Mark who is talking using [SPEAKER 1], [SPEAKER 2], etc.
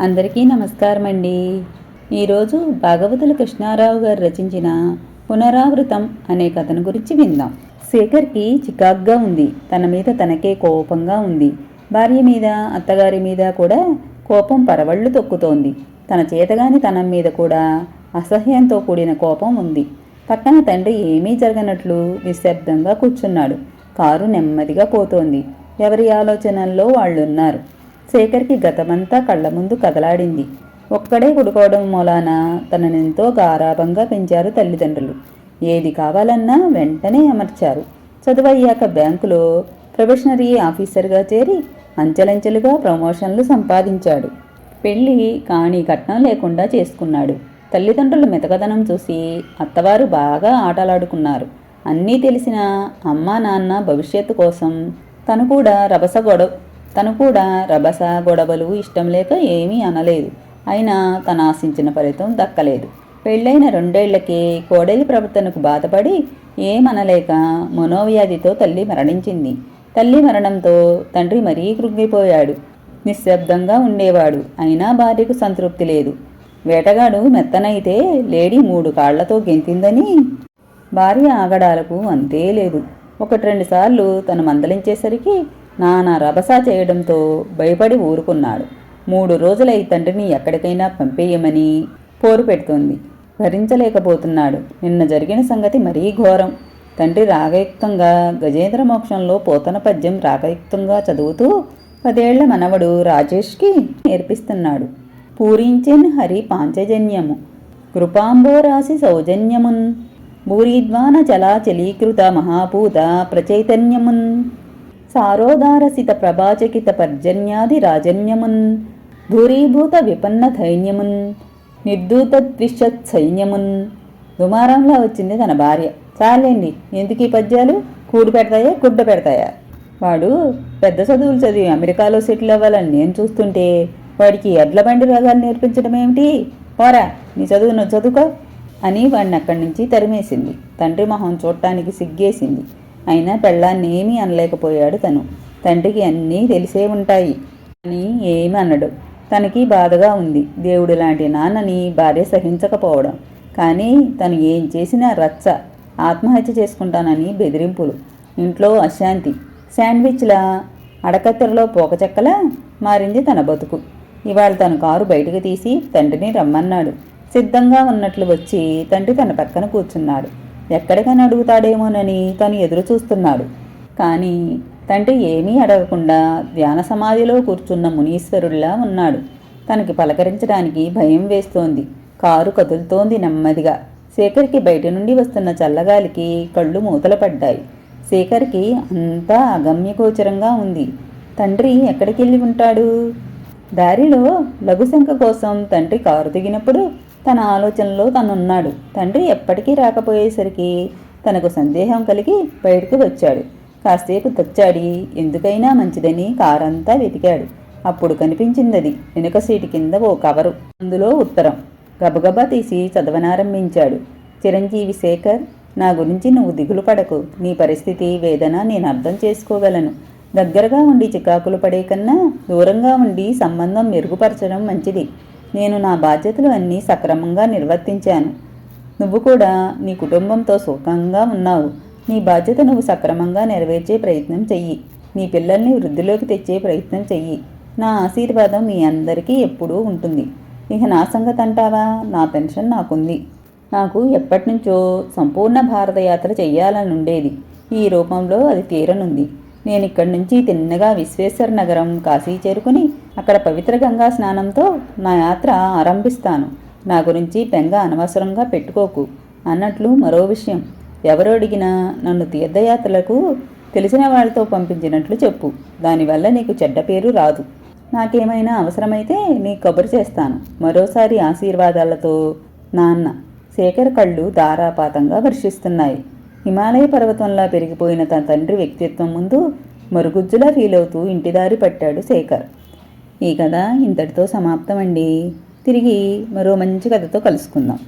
[SPEAKER 1] అందరికీ నమస్కారం అండి ఈరోజు భాగవతుల కృష్ణారావు గారు రచించిన పునరావృతం అనే కథను గురించి విందాం. శేఖర్కి చికాగ్గా ఉంది. తన మీద తనకే కోపంగా ఉంది. భార్య మీద అత్తగారి మీద కూడా కోపం పరవళ్ళు తొక్కుతోంది. తన చేతగాని తనం మీద కూడా అసహ్యంతో కూడిన కోపం ఉంది. పక్కన తండ్రి ఏమీ జరగనట్లు నిశ్శబ్దంగా కూర్చున్నాడు. కారు నెమ్మదిగా పోతోంది. ఎవరి ఆలోచనల్లో వాళ్ళున్నారు. శేఖర్కి గతమంతా కళ్ళ ముందు కదలాడింది. ఒక్కడే కొడుకోవడం మూలాన? తననెంతో గారాభంగా పెంచారు తల్లిదండ్రులు. ఏది కావాలన్నా వెంటనే అమర్చారు. చదువయ్యాక బ్యాంకులో ప్రొబెషనరీ ఆఫీసర్గా చేరి అంచెలంచెలుగా ప్రమోషన్లు సంపాదించాడు. పెళ్ళి కానీ కట్నం లేకుండా చేసుకున్నాడు. తల్లిదండ్రుల మెతకదనం చూసి అత్తవారు బాగా ఆటలాడుకున్నారు. అన్నీ తెలిసిన అమ్మా నాన్న భవిష్యత్తు కోసం తను కూడా రభస గొడవ తను కూడా రభస గొడవలు ఇష్టం లేక ఏమీ అనలేదు. అయినా తను ఆశించిన ఫలితం దక్కలేదు. పెళ్ళైన రెండేళ్ళకే కోడలి ప్రవర్తనకు బాధపడి ఏమనలేక మనోవ్యాధితో తల్లి మరణించింది. తల్లి మరణంతో తండ్రి మరీ కృంగిపోయాడు. నిశ్శబ్దంగా ఉండేవాడు. అయినా భార్యకు సంతృప్తి లేదు. వేటగాడు మెత్తనైతే లేడీ మూడు కాళ్ళతో గెంతిందని భార్య ఆగడాలకు అంతే లేదు. ఒకటి రెండు సార్లు తను మందలించేసరికి నానా రభస చేయడంతో భయపడి ఊరుకున్నాడు. మూడు రోజులై తండ్రిని ఎక్కడికైనా పంపేయమని పోరు పెడుతోంది. భరించలేకపోతున్నాడు. నిన్న జరిగిన సంగతి మరీ ఘోరం. తండ్రి రాగయుక్తంగా గజేంద్ర మోక్షంలో పోతన పద్యం రాగయుక్తంగా చదువుతూ పదేళ్ళ మనవడు రాజేష్కి నేర్పిస్తున్నాడు. పూరించెన్ హరి పాంచజన్యము కృపాంబోరాశి సౌజన్యమున్ భూరిద్వాన చలాచలీకృత మహాభూత ప్రచైతన్యమున్. సారోదారసిత ప్రభాచకిత పర్జన్యాది రాజన్యమున్ ధూరీభూత విపన్న ధైన్యమున్ నిర్దూత ద్విషత్ సైన్యమున్. దుమారంలో వచ్చింది తన భార్య. చాలేండి ఎందుకు ఈ పద్యాలు? కూడు పెడతాయా గుడ్డ పెడతాయా? వాడు పెద్ద చదువులు చదివి అమెరికాలో సెటిల్ అవ్వాలని నేను చూస్తుంటే వాడికి ఎడ్ల బండి రోగాలు నేర్పించడం ఏమిటి? పోరా నీ చదువు నువ్వు చదువుకో అని వాడిని అక్కడి నుంచి తరిమేసింది. తండ్రి మొహం చూడటానికి సిగ్గేసింది. అయినా పెళ్ళాన్ని ఏమీ అనలేకపోయాడు తను. తండ్రికి అన్నీ తెలిసే ఉంటాయి. అని ఏమి అనడు. తనకి బాధగా ఉంది. దేవుడు లాంటి నాన్నని భార్య సహించకపోవడం. కానీ తను ఏం చేసినా రచ్చ ఆత్మహత్య చేసుకుంటానని బెదిరింపులు. ఇంట్లో అశాంతి. శాండ్విచ్లా? అడకత్తెరలో పోకచెక్కలా మారింది తన బతుకు. ఇవాళ తన కారు బయటకు తీసి తండ్రిని రమ్మన్నాడు. సిద్ధంగా ఉన్నట్లు వచ్చి తండ్రి తన పక్కన కూర్చున్నాడు. ఎక్కడికని అడుగుతాడేమోనని తను ఎదురు చూస్తున్నాడు. కానీ తండ్రి ఏమీ అడగకుండా ధ్యాన సమాధిలో కూర్చున్న మునీశ్వరుల్లా ఉన్నాడు. తనకి పలకరించడానికి భయం వేస్తోంది. కారు కదులుతోంది నెమ్మదిగా. శేఖర్కి బయట నుండి వస్తున్న చల్లగాలికి కళ్ళు మూతలు పడ్డాయి శేఖర్కి అంతా అగమ్యగోచరంగా ఉంది. తండ్రి ఎక్కడికెళ్ళి ఉంటాడు? దారిలో లఘుశంక కోసం తండ్రి కారు దిగినప్పుడు తన ఆలోచనలో తనున్నాడు. తండ్రి ఎప్పటికీ రాకపోయేసరికి తనకు సందేహం కలిగి బయటకు వచ్చాడు. కాసేపు తచ్చాడి ఎందుకైనా మంచిదని కారంతా వెతికాడు. అప్పుడు కనిపించిందది వెనుక సీటు కింద ఓ కవరు. అందులో ఉత్తరం. గబగబా తీసి చదవనారంభించాడు. చిరంజీవి శేఖర్ నా గురించి నువ్వు దిగులు పడకు. నీ పరిస్థితి వేదన నేను అర్థం చేసుకోగలను. దగ్గరగా ఉండి చికాకులు పడే కన్నా దూరంగా ఉండి సంబంధం మెరుగుపరచడం మంచిది. నేను నా బాధ్యతలు అన్నీ సక్రమంగా నిర్వర్తించాను. నువ్వు కూడా నీ కుటుంబంతో సుఖంగా ఉన్నావు. నీ బాధ్యత నువ్వు సక్రమంగా నెరవేర్చే ప్రయత్నం చెయ్యి. నీ పిల్లల్ని వృద్ధిలోకి తెచ్చే ప్రయత్నం చెయ్యి. నా ఆశీర్వాదం మీ అందరికీ ఎప్పుడూ ఉంటుంది. ఇక నా సంగతి అంటావా? నా పెన్షన్ నాకుంది. నాకు ఎప్పటినుంచో సంపూర్ణ భారతయాత్ర చెయ్యాలని ఉండేది. ఈ రూపంలో అది తీరనుంది. నేను ఇక్కడి నుంచి తిన్నగా విశ్వేశ్వర నగరం కాశీ చేరుకుని అక్కడ పవిత్ర గంగా స్నానంతో నా యాత్ర ఆరంభిస్తాను. నా గురించి పెంగ అనవసరంగా పెట్టుకోకు. అన్నట్లు మరో విషయం. ఎవరు అడిగినా నన్ను తీర్థయాత్రలకు తెలిసిన వాళ్ళతో పంపించినట్లు చెప్పు. దానివల్ల నీకు చెడ్డ పేరు రాదు. నాకేమైనా అవసరమైతే నీ కబురు చేస్తాను. మరోసారి ఆశీర్వాదాలతో నాన్న శేఖర్ కళ్ళు ధారాపాతంగా వర్షిస్తున్నాయి. హిమాలయ పర్వతంలా పెరిగిపోయిన తన తండ్రి వ్యక్తిత్వం ముందు మరుగుజ్జులా ఫీలవుతూ ఇంటిదారి పట్టాడు శేఖర్. ఈ కథ ఇంతటితో సమాప్తం అండి తిరిగి మరో మంచి కథతో కలుసుకుందాం.